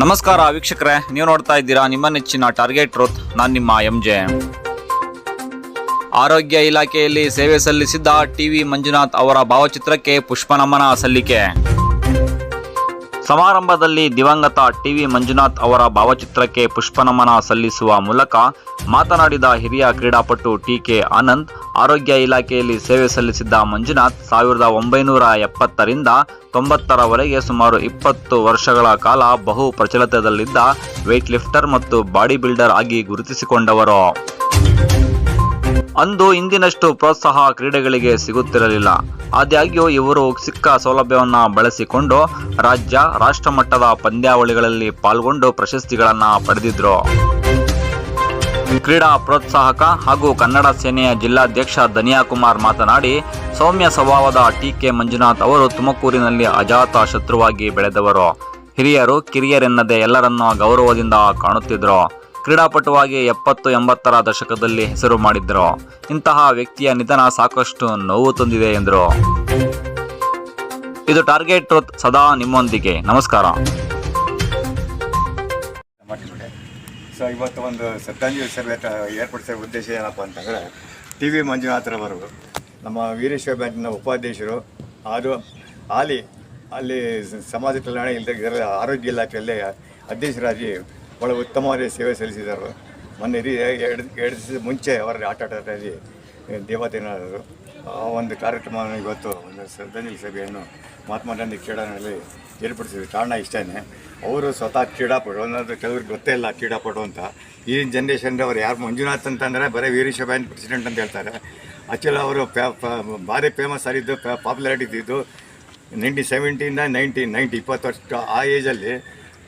ನಮಸ್ಕಾರ ವೀಕ್ಷಕರೇ, ನೀವು ನೋಡ್ತಾ ಇದ್ದೀರಾ ನಿಮ್ಮ ನೆಚ್ಚಿನ ಟಾರ್ಗೆಟ್ ಟ್ರೂತ್ ನಾನು ನಿಮ್ಮ ಎಂ ಜೆ ಆರೋಗ್ಯ ಇಲಾಖೆಯಲ್ಲಿ ಸೇವೆ ಸಲ್ಲಿಸಿದ್ದ ಟಿವಿ ಮಂಜುನಾಥ್ ಅವರ ಭಾವಚಿತ್ರಕ್ಕೆ ಪುಷ್ಪ ನಮನ ಸಲ್ಲಿಕೆ. ಸಮಾರಂಭದಲ್ಲಿ ದಿವಂಗತ ಟಿವಿ ಮಂಜುನಾಥ್ ಅವರ ಭಾವಚಿತ್ರಕ್ಕೆ ಪುಷ್ಪನಮನ ಸಲ್ಲಿಸುವ ಮೂಲಕ ಮಾತನಾಡಿದ ಹಿರಿಯ ಕ್ರೀಡಾಪಟು ಟಿಕೆ ಆನಂದ್, ಆರೋಗ್ಯ ಇಲಾಖೆಯಲ್ಲಿ ಸೇವೆ ಸಲ್ಲಿಸಿದ್ದ ಮಂಜುನಾಥ್ ಸಾವಿರದ ಒಂಬೈನೂರ ಎಪ್ಪತ್ತರಿಂದ ತೊಂಬತ್ತರವರೆಗೆ ಸುಮಾರು ಇಪ್ಪತ್ತು ವರ್ಷಗಳ ಕಾಲ ಬಹು ಪ್ರಚಲಿತದಲ್ಲಿದ್ದ ವೆಯ್ಟ್ ಲಿಫ್ಟರ್ ಮತ್ತು ಬಾಡಿ ಬಿಲ್ಡರ್ ಆಗಿ ಗುರುತಿಸಿಕೊಂಡವರು. ಅಂದು ಇಂದಿನಷ್ಟು ಪ್ರೋತ್ಸಾಹ ಕ್ರೀಡೆಗಳಿಗೆ ಸಿಗುತ್ತಿರಲಿಲ್ಲ. ಆದಾಗ್ಯೂ ಇವರು ಸಿಕ್ಕ ಸೌಲಭ್ಯವನ್ನು ಬಳಸಿಕೊಂಡು ರಾಜ್ಯ ರಾಷ್ಟ್ರ ಮಟ್ಟದ ಪಂದ್ಯಾವಳಿಗಳಲ್ಲಿ ಪಾಲ್ಗೊಂಡು ಪ್ರಶಸ್ತಿಗಳನ್ನು ಪಡೆದಿದ್ರು. ಕ್ರೀಡಾ ಪ್ರೋತ್ಸಾಹಕ ಹಾಗೂ ಕನ್ನಡ ಸೇನೆಯ ಜಿಲ್ಲಾಧ್ಯಕ್ಷ ಧನಿಯಾ ಕುಮಾರ್ ಮಾತನಾಡಿ, ಸೌಮ್ಯ ಸ್ವಭಾವದ ಟಿ ಕೆ ಮಂಜುನಾಥ್ ಅವರು ತುಮಕೂರಿನಲ್ಲಿ ಅಜಾತ ಶತ್ರುವಾಗಿ ಬೆಳೆದವರು. ಹಿರಿಯರು ಕಿರಿಯರೆನ್ನದೆ ಎಲ್ಲರನ್ನೂ ಗೌರವದಿಂದ ಕಾಣುತ್ತಿದ್ದರು ಕ್ರೀಡಾಪಟುವಾಗಿ ಎಪ್ಪತ್ತು ಎಂಬತ್ತರ ದಶಕದಲ್ಲಿ ಹೆಸರು ಮಾಡಿದ್ದರು ಇಂತಹ ವ್ಯಕ್ತಿಯ ನಿಧನ ಸಾಕಷ್ಟು ನೋವು ತಂದಿದೆ ಎಂದರು. ಇದು ಟಾರ್ಗೆಟ್ ಸದಾ ನಿಮ್ಮೊಂದಿಗೆ. ನಮಸ್ಕಾರ. ಸೊ, ಇವತ್ತು ಒಂದು ಶ್ರದ್ಧಾಂಜಲಿ ತ- ಏರ್ಪಡಿಸೋ ಉದ್ದೇಶ ಏನಪ್ಪ ಅಂತಂದರೆ, ಟಿ ವಿ ಮಂಜುನಾಥರವರು ನಮ್ಮ ವೀರೇಶ್ವರ ಬ್ಯಾಂಕಿನ ಉಪಾಧ್ಯಕ್ಷರು ಅದು ಹಾಲಿ, ಅಲ್ಲಿ ಸಮಾಜ ಕಲ್ಯಾಣ ಇಲ್ಲದೆ ಆರೋಗ್ಯ ಇಲಾಖೆಯಲ್ಲಿ ಅಧ್ಯಕ್ಷರಾಗಿ ಭಾಳ ಉತ್ತಮವಾದ ಸೇವೆ ಸಲ್ಲಿಸಿದರು. ಮೊನ್ನೆ ರೀ ಎರಡು ಎರಡು ದಿವಸ ಮುಂಚೆ ಅವರ ಆಟ ಆಟದಲ್ಲಿ ದೇವತೆನಾದರು ಆ ಒಂದು ಕಾರ್ಯಕ್ರಮವನ್ನು ಇವತ್ತು ಒಂದು ಶ್ರದ್ಧಾಂಜಲಿ ಸಭೆಯನ್ನು ಮಹಾತ್ಮ ಗಾಂಧಿ ಕ್ರೀಡಾಂಗಣದಲ್ಲಿ ಏರ್ಪಡಿಸಿದ್ರು. ಕಾರಣ ಇಷ್ಟೇ ಅವರು ಸ್ವತಃ ಕ್ರೀಡಾಪಟು ಅನ್ನೋದು ಕೆಲವ್ರಿಗೆ ಗೊತ್ತೇ ಇಲ್ಲ ಕ್ರೀಡಾಪಟು ಅಂತ. ಈ ಜನ್ರೇಷನ್ ಅವರು ಯಾರು ಮಂಜುನಾಥ್ ಅಂತಂದರೆ ಬರೀ ವೀರೇಶ ಬ್ಯಾಂಕ್ ಪ್ರೆಸಿಡೆಂಟ್ ಅಂತ ಹೇಳ್ತಾರೆ. ಆ್ಯಕ್ಚುಲಿ ಅವರು ಭಾರಿ ಫೇಮಸ್ ಆಗಿದ್ದು ಪಾಪ್ಯುಲಾರಿಟಿ ಇದ್ದಿದ್ದು ನೈನ್ಟೀನ್ ಸೆವೆಂಟಿಯಿಂದ ನೈನ್ಟೀನ್ ನೈಂಟಿ ಇಪ್ಪತ್ತು ವರ್ಷ ಆ ಏಜಲ್ಲಿ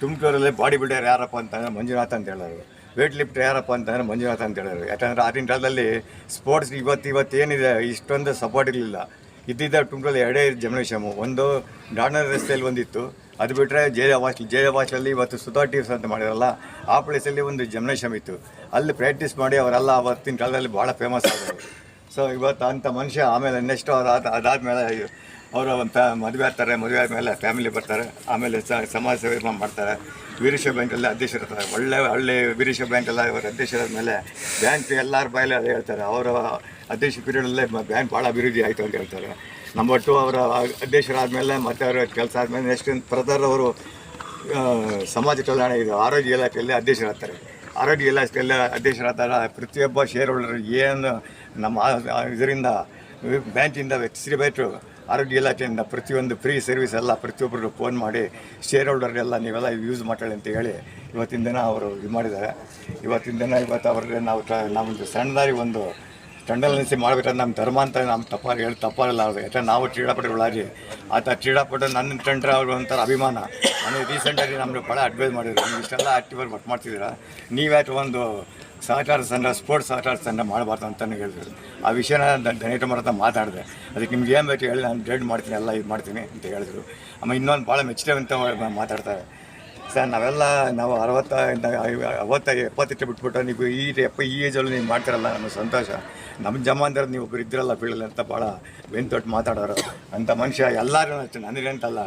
ತುಮಕೂರಲ್ಲಿ ಬಾಡಿ ಬಿಲ್ಡರ್ ಯಾರಪ್ಪ ಅಂತಂದರೆ ಮಂಜುನಾಥ್ ಅಂತ ಹೇಳೋರು. ವೇಟ್ ಲಿಫ್ಟ್ ಯಾರಪ್ಪ ಅಂತಂದರೆ ಮಂಜುನಾಥ್ ಅಂತ ಹೇಳೋರು. ಯಾಕಂದರೆ ಆಗಿನ ಕಾಲದಲ್ಲಿ ಸ್ಪೋರ್ಟ್ಸ್ ಇವತ್ತು ಇವತ್ತು ಏನಿದೆ ಇಷ್ಟೊಂದು ಸಪೋರ್ಟ್ ಇರಲಿಲ್ಲ. ಇದ್ದಿದ್ದ ತುಮಕೂರಲ್ಲಿ ಎರಡೇ ಜಮನೇಶಮು ಒಂದು ಡಾಣರ್ ರಸ್ತೆಯಲ್ಲಿ ಒಂದಿತ್ತು. ಅದು ಬಿಟ್ಟರೆ ಜಯ ವಾಚ್ ಜಯ ವಾಚಲ್ಲಿ ಇವತ್ತು ಸುಧಾ ಟೀರ್ಸ್ ಅಂತ ಮಾಡಿರಲ್ಲ ಆ ಪ್ಲೇಸಲ್ಲಿ ಒಂದು ಜಮನೇಶಮ್ ಇತ್ತು. ಅಲ್ಲಿ ಪ್ರಾಕ್ಟೀಸ್ ಮಾಡಿ ಅವರೆಲ್ಲ ಅವತ್ತಿನ ಕಾಲದಲ್ಲಿ ಭಾಳ ಫೇಮಸ್ ಆದರು ಸೊ ಇವತ್ತು ಅಂಥ ಮನುಷ್ಯ ಆಮೇಲೆ ನೆಕ್ಸ್ಟ್ ಅವ್ರು ಅದಾದ ಅದಾದಮೇಲೆ ಅವರು ಅಂತ ಮದುವೆ ಆಗ್ತಾರೆ, ಮದುವೆ ಆದಮೇಲೆ ಫ್ಯಾಮಿಲಿ ಬರ್ತಾರೆ, ಆಮೇಲೆ ಸಮಾಜ ಸೇವೆ ಮಾಡ್ತಾರೆ. ವೀರೇಶ್ವರ ಬ್ಯಾಂಕಲ್ಲಿ ಅಧ್ಯಕ್ಷರಿರ್ತಾರೆ ಒಳ್ಳೆ ಒಳ್ಳೆ ವೀರೇಶ್ವರ ಬ್ಯಾಂಕೆಲ್ಲ ಇವರು ಅಧ್ಯಕ್ಷರಾದ ಮೇಲೆ ಬ್ಯಾಂಕ್ ಎಲ್ಲರ ಬಾಯಲ್ಲಿ ಅದೇ ಹೇಳ್ತಾರೆ. ಅವರ ಅಧ್ಯಕ್ಷ ಪೀರಿಯಡಲ್ಲೇ ಬ್ಯಾಂಕ್ ಭಾಳ ಅಭಿವೃದ್ಧಿ ಆಯಿತು ಅಂತ ಹೇಳ್ತಾರೆ. ನಂಬರ್ ಟು ಅವರ ಅಧ್ಯಕ್ಷರಾದಮೇಲೆ ಮತ್ತೆ ಅವರ ಕೆಲಸ ಆದಮೇಲೆ ನೆಕ್ಸ್ಟ್ ಪ್ರಧಾನ ಅವರು ಸಮಾಜ ಕಲ್ಯಾಣ ಇದು ಆರೋಗ್ಯ ಇಲಾಖೆಯಲ್ಲಿ ಅಧ್ಯಕ್ಷರಾಗ್ತಾರೆ ಆರೋಗ್ಯ ಇಲಾಖೆಯಲ್ಲಿ ಅಧ್ಯಕ್ಷರಾದಾಗ ಪ್ರತಿಯೊಬ್ಬ ಶೇರ್ ಹೋಲ್ಡರ್ ಏನು ನಮ್ಮ ಇದರಿಂದ ಬ್ಯಾಂಕಿಂದ ಶ್ರೀಬೇಟು ಆರೋಗ್ಯ ಇಲಾಖೆಯಿಂದ ಪ್ರತಿಯೊಂದು ಫ್ರೀ ಸರ್ವಿಸ್ ಎಲ್ಲ ಪ್ರತಿಯೊಬ್ಬರು ಫೋನ್ ಮಾಡಿ ಶೇರ್ ಹೋಲ್ಡರ್ನೆಲ್ಲ ನೀವೆಲ್ಲ ಯೂಸ್ ಮಾಡಲಿ ಅಂತ ಹೇಳಿ ಇವತ್ತಿನ ದಿನ ಅವರು ಇದು ಮಾಡಿದ್ದಾರೆ. ಇವತ್ತಿನ ದಿನ ಇವತ್ತು ಅವ್ರಿಗೆ ನಾವು ನಮ್ಮದು ಸಣ್ಣದಾಗಿ ಒಂದು ತಂಡಲನಿಸಿ ಮಾಡ್ಬೇಕಾದ್ರೆ ನಮ್ಮ ಧರ್ಮ ಅಂತ ನಮ್ಮ ತಪ್ಪಾಗಿ ಹೇಳಿ ತಪ್ಪಾಗಿಲ್ಲ ಅದು ಯಾಕಂದ್ರೆ ನಾವು ಕ್ರೀಡಾಪಟುಗಳಾಗಿ ಆತ ಕ್ರೀಡಾಪಟು ನನ್ನ ಟಂಡ್ರ ಅವರು ಒಂಥರ ಅಭಿಮಾನ. ನಾನು ರೀಸೆಂಟಾಗಿ ನಮಗೆ ಭಾಳ ಅಡ್ವೈಸ್ ಮಾಡಿದ್ರು. ನೀವು ಇಷ್ಟೆಲ್ಲ ಆ್ಯಕ್ಟಿವಾಗಿ ವರ್ಕ್ ಮಾಡ್ತಿದ್ದೀರಾ. ನೀವ್ಯಾಕೆ ಒಂದು ಸಹಕಾರ ಸಂಘ ಸ್ಪೋರ್ಟ್ಸ್ ಸಹಕಾರ ಸಂಘ ಮಾಡಬಾರ್ದು ಅಂತಲೇ ಹೇಳಿದ್ರು ಆ ವಿಷಯನ ದನೇಟ ಹತ್ರ ಮಾತಾಡಿದೆ. ಅದಕ್ಕೆ ನಿಮ್ಗೆ ಏನು ಬೇಕು ಹೇಳಿ, ನಾನು ಗೈಡ್ ಮಾಡ್ತೀನಿ, ಎಲ್ಲ ಇದು ಮಾಡ್ತೀನಿ ಅಂತ ಹೇಳಿದ್ರು. ಆಮೇಲೆ ಇನ್ನೊಂದು ಭಾಳ ಮೆಚ್ಚುಗೆ ಅಂತ ಮಾತಾಡ್ತಾರೆ. ಸರ್, ನಾವೆಲ್ಲ ನಾವು ಅರವತ್ತ ಅವತ್ತ ಎಪ್ಪತ್ತಕ್ಕೆ ಬಿಟ್ಬಿಟ್ಟು ನೀವು ಈ ಎಪ್ಪ, ಈ ಏಜಲ್ಲಿ ನೀವು ಮಾಡ್ತಿರಲ್ಲ, ನಮಗೆ ಸಂತೋಷ. ನಮ್ಮ ಜಮಾನ್ದಾರ ನೀವು ಒಬ್ಬರು ಇದ್ರಲ್ಲ ಬೀಳಲ್ಲ ಅಂತ ಭಾಳ ಬೆಂತೊಟ್ಟು ಮಾತಾಡೋರು. ಅಂಥ ಮನುಷ್ಯ ಎಲ್ಲರೂ ಅಷ್ಟೇ ನನಗಂತಲ್ಲ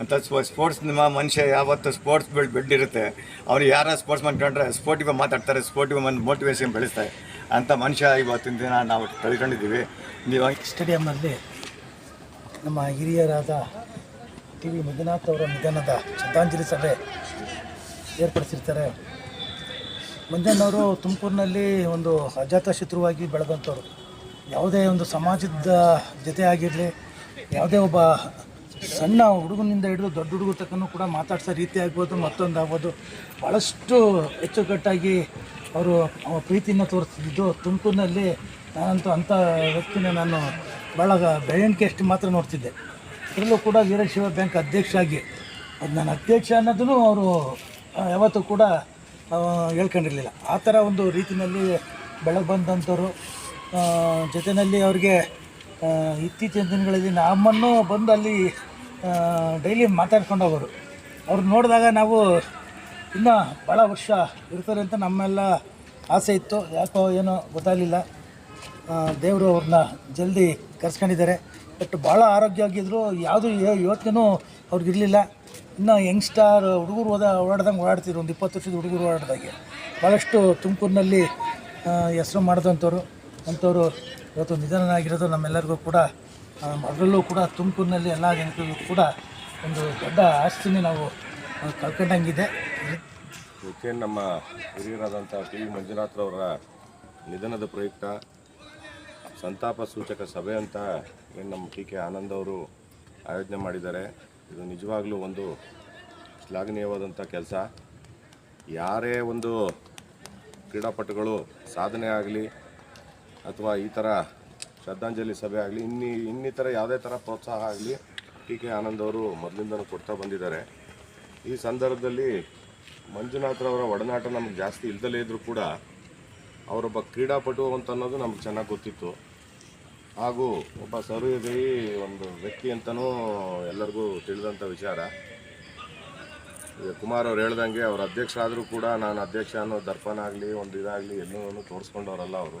ಅಂತ ಸ್ಪೋ ಸ್ಪೋರ್ಟ್ಸ್ ನಿಮ್ಮ ಮನುಷ್ಯ ಯಾವತ್ತು ಸ್ಪೋರ್ಟ್ಸ್ ಬೆಳ್ ಬೆಡ್ ಇರುತ್ತೆ ಅವ್ರು ಯಾರು ಸ್ಪೋರ್ಟ್ಸ್ ಕಂಡ್ರೆ ಸ್ಪೋರ್ಟಿವ್ ಮಾತಾಡ್ತಾರೆ ಸ್ಪೋರ್ಟಿವ್ ಮನ್ ಮೋಟಿವೇಶನ್ ಬೆಳೆಸ್ತಾರೆ. ಅಂಥ ಮನುಷ್ಯ ಇವತ್ತಿನ ದಿನ ನಾವು ಕಳ್ಕೊಂಡಿದ್ದೀವಿ ನೀವು ಸ್ಟೇಡಿಯಮ್ಮಲ್ಲಿ ನಮ್ಮ ಹಿರಿಯರಾದ ಟಿ ವಿ ಮಂಜುನಾಥ್ ಅವರ ನಿಧನದ ಶ್ರದ್ಧಾಂಜಲಿ ಸಭೆ ಏರ್ಪಡಿಸಿರ್ತಾರೆ. ಮಂಜಣ್ಣವರು ತುಮಕೂರಿನಲ್ಲಿ ಒಂದು ಅಜಾತ ಶತ್ರುವಾಗಿ ಬೆಳೆದಂಥವ್ರು. ಯಾವುದೇ ಒಂದು ಸಮಾಜದ ಜೊತೆ ಆಗಿರಲಿ, ಯಾವುದೇ ಒಬ್ಬ ಸಣ್ಣ ಹುಡುಗನಿಂದ ಹಿಡಿದು ದೊಡ್ಡ ಹುಡುಗ ತಕ್ಕನೂ ಕೂಡ ಮಾತಾಡ್ಸೋ ರೀತಿ ಆಗ್ಬೋದು, ಮತ್ತೊಂದು ಆಗ್ಬೋದು. ಭಾಳಷ್ಟು ಹೆಚ್ಚುಕಟ್ಟಾಗಿ ಅವರು ಪ್ರೀತಿಯನ್ನು ತೋರಿಸ್ತಿದ್ದು ತುಮಕೂರಿನಲ್ಲಿ. ನಾನಂತೂ ಅಂಥ ವ್ಯಕ್ತಿನ ನಾನು ಭಾಳ ಬೆಳವಣಿಗೆ ಅಷ್ಟು ಮಾತ್ರ ನೋಡ್ತಿದ್ದೆ. ಅದರಲ್ಲೂ ಕೂಡ ವೀರಶೈವ ಬ್ಯಾಂಕ್ ಅಧ್ಯಕ್ಷ ಆಗಿ ಅದು ನಾನು ಅಧ್ಯಕ್ಷ ಅನ್ನೋದನ್ನು ಅವರು ಯಾವತ್ತೂ ಕೂಡ ಹೇಳ್ಕೊಂಡಿರಲಿಲ್ಲ. ಆ ಥರ ಒಂದು ರೀತಿಯಲ್ಲಿ ಬೆಳಗ್ಗೆ ಬಂದಂಥವ್ರು ಜೊತೆಯಲ್ಲಿ ಅವ್ರಿಗೆ ಇತ್ತೀಚಿನ ದಿನಗಳಲ್ಲಿ ನಮ್ಮನ್ನು ಬಂದು ಅಲ್ಲಿ ಡೈಲಿ ಮಾತಾಡ್ಕೊಂಡು ಹೋಗೋರು ಅವ್ರು ನೋಡಿದಾಗ ನಾವು ಇನ್ನೂ ಭಾಳ ವರ್ಷ ಇರ್ತಾರೆ ಅಂತ ನಮ್ಮೆಲ್ಲ ಆಸೆ ಇತ್ತು. ಯಾಕೋ ಏನೋ ಗೊತ್ತಾಗಲಿಲ್ಲ. ದೇವರು ಅವ್ರನ್ನ ಜಲ್ದಿ ಕರ್ಸ್ಕೊಂಡಿದ್ದಾರೆ. ಬಟ್ ಭಾಳ ಆರೋಗ್ಯವಾಗಿದ್ದರು ಯಾವುದು ಇವತ್ತಿಗೂ ಅವ್ರಿಗಿರಲಿಲ್ಲ. ಇನ್ನು ಯಂಗ್ಸ್ಟಾರ್, ಹುಡುಗರು ಓದ ಓಡಾಡ್ದಂಗೆ ಓಡಾಡ್ತಿದ್ರು. ಒಂದು ಇಪ್ಪತ್ತು ವರ್ಷದ ಹುಡುಗರು ಓಡಾಡ್ದಾಗೆ. ಭಾಳಷ್ಟು ತುಮಕೂರಿನಲ್ಲಿ ಹೆಸರು ಮಾಡಿದಂಥವ್ರು, ಅಂಥವ್ರು ಇವತ್ತು ನಿಧನನಾಗಿರೋದು ನಮ್ಮೆಲ್ಲರಿಗೂ ಕೂಡ ಅದರಲ್ಲೂ ಕೂಡ ತುಮಕೂರಿನಲ್ಲಿ ಎಲ್ಲ ಜನರಿಗೂ ಕೂಡ ಒಂದು ದೊಡ್ಡ ಆಸ್ತಿನೇ ನಾವು ಕಳ್ಕೊಂಡಂಗಿದೆ. ಇವತ್ತೇ ನಮ್ಮ ಹಿರಿಯರಾದಂಥ ಟಿ. ವಿ ಮಂಜುನಾಥ್ರವರ ನಿಧನದ ಪ್ರಯುಕ್ತ ಸಂತಾಪ ಸೂಚಕ ಸಭೆ ಅಂತ ಏನು ನಮ್ಮ ಟಿ. ಕೆ. ಆನಂದ್ ಅವರು ಆಯೋಜನೆ ಮಾಡಿದ್ದಾರೆ. ಇದು ನಿಜವಾಗ್ಲೂ ಒಂದು ಶ್ಲಾಘನೀಯವಾದಂಥ ಕೆಲಸ. ಯಾರೇ ಒಂದು ಕ್ರೀಡಾಪಟುಗಳು ಸಾಧನೆ ಆಗಲಿ ಅಥವಾ ಈ ಥರ ಶ್ರದ್ಧಾಂಜಲಿ ಸಭೆ ಆಗಲಿ, ಇನ್ನಿ, ಇನ್ನಿತರ ಯಾವುದೇ ಥರ ಪ್ರೋತ್ಸಾಹ ಆಗಲಿ, ಟಿ ಕೆ ಆನಂದ್ ಅವರು ಮೊದಲಿಂದನೂ ಕೊಡ್ತಾ ಬಂದಿದ್ದಾರೆ. ಈ ಸಂದರ್ಭದಲ್ಲಿ ಮಂಜುನಾಥ್ರವರ ಒಡನಾಟ ನಮ್ಗೆ ಜಾಸ್ತಿ ಇಲ್ದಲೇ ಇದ್ದರೂ ಕೂಡ ಅವರೊಬ್ಬ ಕ್ರೀಡಾಪಟು ಅಂತ ಅನ್ನೋದು ನಮ್ಗೆ ಚೆನ್ನಾಗಿ ಗೊತ್ತಿತ್ತು. ಹಾಗೂ ಒಬ್ಬ ಸರ್ವೇದಯಿ ಒಂದು ವ್ಯಕ್ತಿ ಅಂತಲೂ ಎಲ್ಲರಿಗೂ ತಿಳಿದಂಥ ವಿಚಾರ. ಈಗ ಕುಮಾರ್ ಅವ್ರು ಹೇಳ್ದಂಗೆ ಅವ್ರ ಅಧ್ಯಕ್ಷರಾದರೂ ಕೂಡ ನಾನು ಅಧ್ಯಕ್ಷ ಅನ್ನೋ ದರ್ಪಣ ಆಗಲಿ ಒಂದು ಇದಾಗಲಿ ಎಲ್ಲೂ ತೋರಿಸ್ಕೊಂಡವರಲ್ಲ ಅವರು.